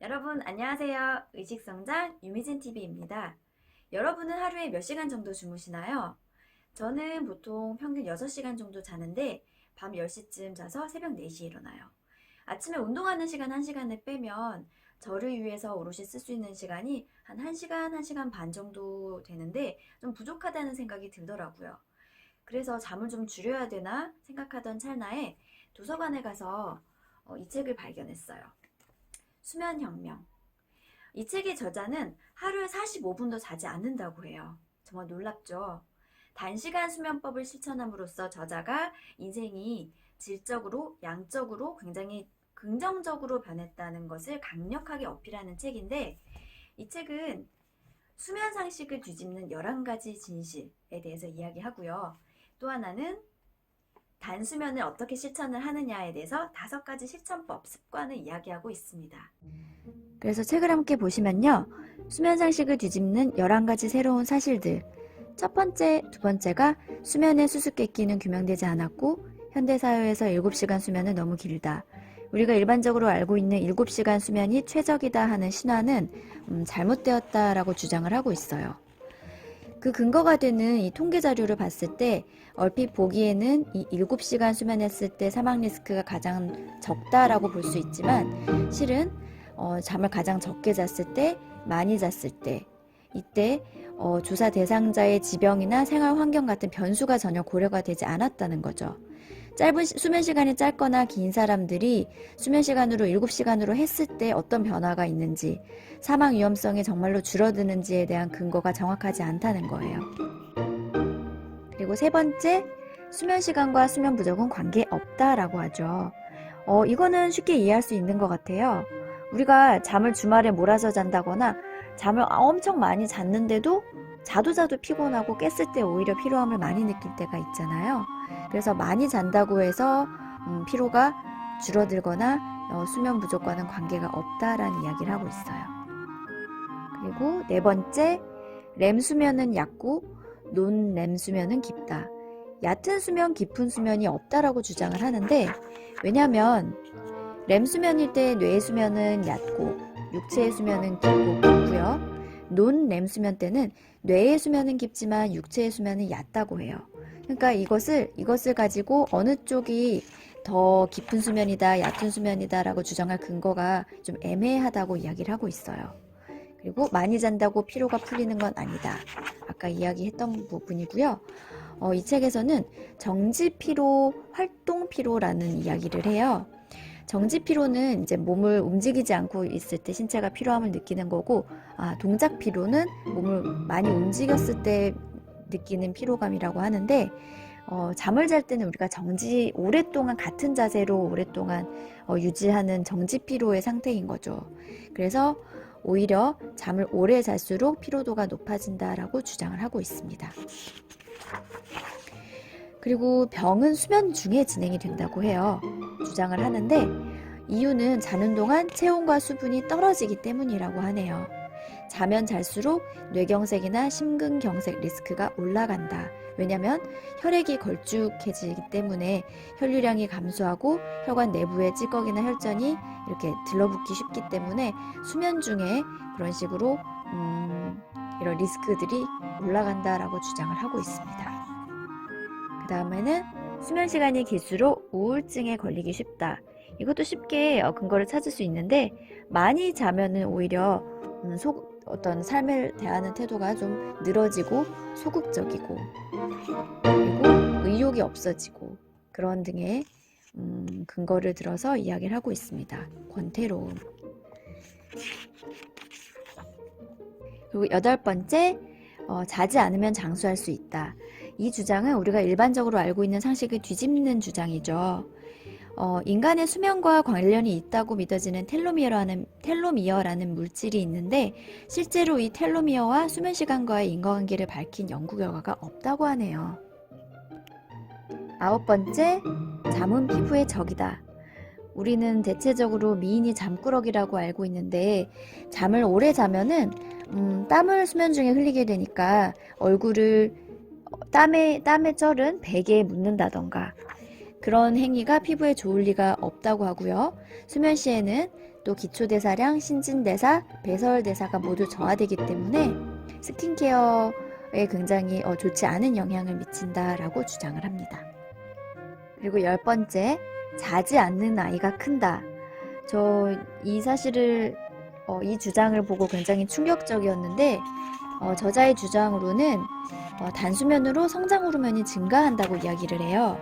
여러분 안녕하세요. 의식성장 유미진 TV입니다. 여러분은 하루에 몇 시간 정도 주무시나요? 저는 보통 평균 6시간 정도 자는데 밤 10시쯤 자서 새벽 4시에 일어나요. 아침에 운동하는 시간 1시간을 빼면 저를 위해서 오롯이 쓸 수 있는 시간이 한 1시간, 1시간 반 정도 되는데 좀 부족하다는 생각이 들더라고요. 그래서 잠을 좀 줄여야 되나 생각하던 찰나에 도서관에 가서 어, 이 책을 발견했어요. 수면혁명. 이 책의 저자는 하루에 45분도 자지 않는다고 해요. 정말 놀랍죠? 단시간 수면법을 실천함으로써 저자가 인생이 질적으로, 양적으로 굉장히 긍정적으로 변했다는 것을 강력하게 어필하는 책인데, 이 책은 수면 상식을 뒤집는 11가지 진실에 대해서 이야기하고요. 또 하나는 단수면을 어떻게 실천을 하느냐에 대해서 다섯 가지 실천법, 습관을 이야기하고 있습니다. 그래서 책을 함께 보시면요. 수면 상식을 뒤집는 11가지 새로운 사실들. 첫 번째, 두 번째가 수면의 수수께끼는 규명되지 않았고 현대사회에서 7시간 수면은 너무 길다. 우리가 일반적으로 알고 있는 7시간 수면이 최적이다 하는 신화는 음, 잘못되었다라고 주장을 하고 있어요. 그 근거가 되는 이 통계 자료를 봤을 때 얼핏 보기에는 이 7시간 수면했을 때 사망 리스크가 가장 적다라고 볼 수 있지만 실은 어, 잠을 가장 적게 잤을 때, 많이 잤을 때, 이때 어, 조사 대상자의 지병이나 생활 환경 같은 변수가 전혀 고려가 되지 않았다는 거죠. 짧은 시- 수면 시간이 짧거나 긴 사람들이 수면 시간으로 7시간으로 했을 때 어떤 변화가 있는지, 사망 위험성이 정말로 줄어드는지에 대한 근거가 정확하지 않다는 거예요. 그리고 세 번째, 수면 시간과 수면 부족은 관계 없다라고 하죠. 어, 이거는 쉽게 이해할 수 있는 것 같아요. 우리가 잠을 주말에 몰아서 잔다거나 잠을 엄청 많이 잤는데도 자도 자도 피곤하고 깼을 때 오히려 피로함을 많이 느낄 때가 있잖아요. 그래서 많이 잔다고 해서 음, 피로가 줄어들거나 어, 수면 부족과는 관계가 없다라는 이야기를 하고 있어요. 그리고 네 번째, 렘 수면은 얕고 논렘 수면은 깊다. 얕은 수면, 깊은 수면이 없다라고 주장을 하는데 왜냐하면 렘 수면일 때뇌 수면은 얕고 육체의 수면은 깊고. 논렘 수면 때는 뇌의 수면은 깊지만 육체의 수면은 얕다고 해요. 그러니까 이것을 이것을 가지고 어느 쪽이 더 깊은 수면이다, 얕은 수면이다라고 주장할 근거가 좀 애매하다고 이야기를 하고 있어요. 그리고 많이 잔다고 피로가 풀리는 건 아니다. 아까 이야기했던 부분이고요. 어, 이 책에서는 정지 피로, 활동 피로라는 이야기를 해요. 정지 피로는 이제 몸을 움직이지 않고 있을 때 신체가 피로함을 느끼는 거고, 아, 동작 피로는 몸을 많이 움직였을 때 느끼는 피로감이라고 하는데, 어, 잠을 잘 때는 우리가 정지, 오랫동안 같은 자세로 오랫동안 어, 유지하는 정지 피로의 상태인 거죠. 그래서 오히려 잠을 오래 잘수록 피로도가 높아진다라고 주장을 하고 있습니다. 그리고 병은 수면 중에 진행이 된다고 해요. 주장을 하는데 이유는 자는 동안 체온과 수분이 떨어지기 때문이라고 하네요. 자면 잘수록 뇌경색이나 심근경색 리스크가 올라간다. 왜냐하면 혈액이 걸쭉해지기 때문에 혈류량이 감소하고 혈관 내부에 찌꺼기나 혈전이 이렇게 들러붙기 쉽기 때문에 수면 중에 그런 식으로 음, 이런 리스크들이 올라간다라고 주장을 하고 있습니다. 그 다음에는 수면 시간이 길수록 우울증에 걸리기 쉽다. 이것도 쉽게 어, 근거를 찾을 수 있는데 많이 자면은 오히려 음, 속 어떤 삶을 대하는 태도가 좀 늘어지고 소극적이고 그리고 의욕이 없어지고 그런 등의 음, 근거를 들어서 이야기를 하고 있습니다. 권태로움. 그리고 여덟 번째, 어, 자지 않으면 장수할 수 있다. 이 주장은 우리가 일반적으로 알고 있는 상식을 뒤집는 주장이죠. 어, 인간의 수면과 관련이 있다고 믿어지는 텔로미어라는, 텔로미어라는 물질이 있는데 실제로 이 텔로미어와 수면 시간과의 인과관계를 밝힌 연구 결과가 없다고 하네요. 아홉 번째, 잠은 피부의 적이다. 우리는 대체적으로 미인이 잠꾸러기라고 알고 있는데 잠을 오래 자면은 음, 땀을 수면 중에 흘리게 되니까 얼굴을 어, 땀에 땀에 쩔은 베개에 묻는다던가 그런 행위가 피부에 좋을 리가 없다고 하고요. 수면 시에는 또 기초대사량, 신진대사, 배설대사가 모두 저하되기 때문에 스킨케어에 굉장히 어, 좋지 않은 영향을 미친다라고 주장을 합니다. 그리고 열 번째, 자지 않는 아이가 큰다. 저 이 사실을 어, 이 주장을 보고 굉장히 충격적이었는데 어, 저자의 주장으로는 어, 단수면으로 성장 호르몬이 증가한다고 이야기를 해요.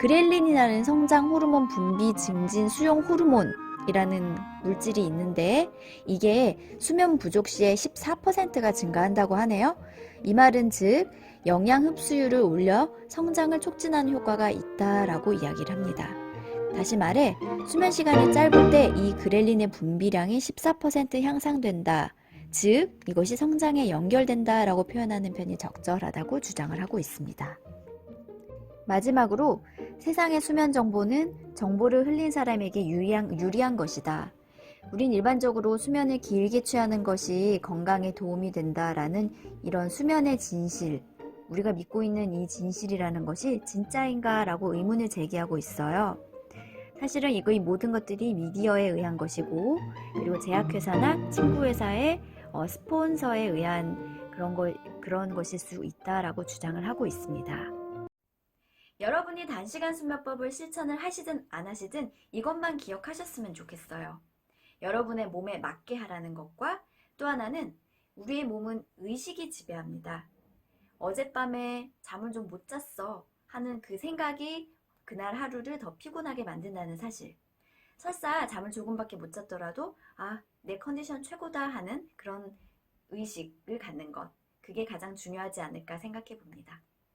그렐린이라는 성장 호르몬 분비 증진 수용 호르몬이라는 물질이 있는데 이게 수면 부족 시에 14%가 증가한다고 하네요. 이 말은 즉 영양 흡수율을 올려 성장을 촉진하는 효과가 있다라고 이야기를 합니다. 다시 말해 수면 시간이 짧을 때 이 그렐린의 분비량이 14% 향상된다. 즉 이것이 성장에 연결된다 라고 표현하는 편이 적절하다고 주장을 하고 있습니다. 마지막으로 세상의 수면 정보는 정보를 흘린 사람에게 유리한, 유리한 것이다. 우린 일반적으로 수면을 길게 취하는 것이 건강에 도움이 된다라는 이런 수면의 진실, 우리가 믿고 있는 이 진실이라는 것이 진짜인가 라고 의문을 제기하고 있어요. 사실은 이거 이 모든 것들이 미디어에 의한 것이고, 그리고 제약회사나 친구회사의 어, 스폰서에 의한 그런 거, 그런 것일 수 있다라고 주장을 하고 있습니다. 여러분이 단시간 수면법을 실천을 하시든 안 하시든 이것만 기억하셨으면 좋겠어요. 여러분의 몸에 맞게 하라는 것과 또 하나는 우리의 몸은 의식이 지배합니다. 어젯밤에 잠을 좀 못 잤어 하는 그 생각이 그날 하루를 더 피곤하게 만든다는 사실. 설사 잠을 조금밖에 못 잤더라도 아, 내 컨디션 최고다 하는 그런 의식을 갖는 것. 그게 가장 중요하지 않을까 생각해 봅니다.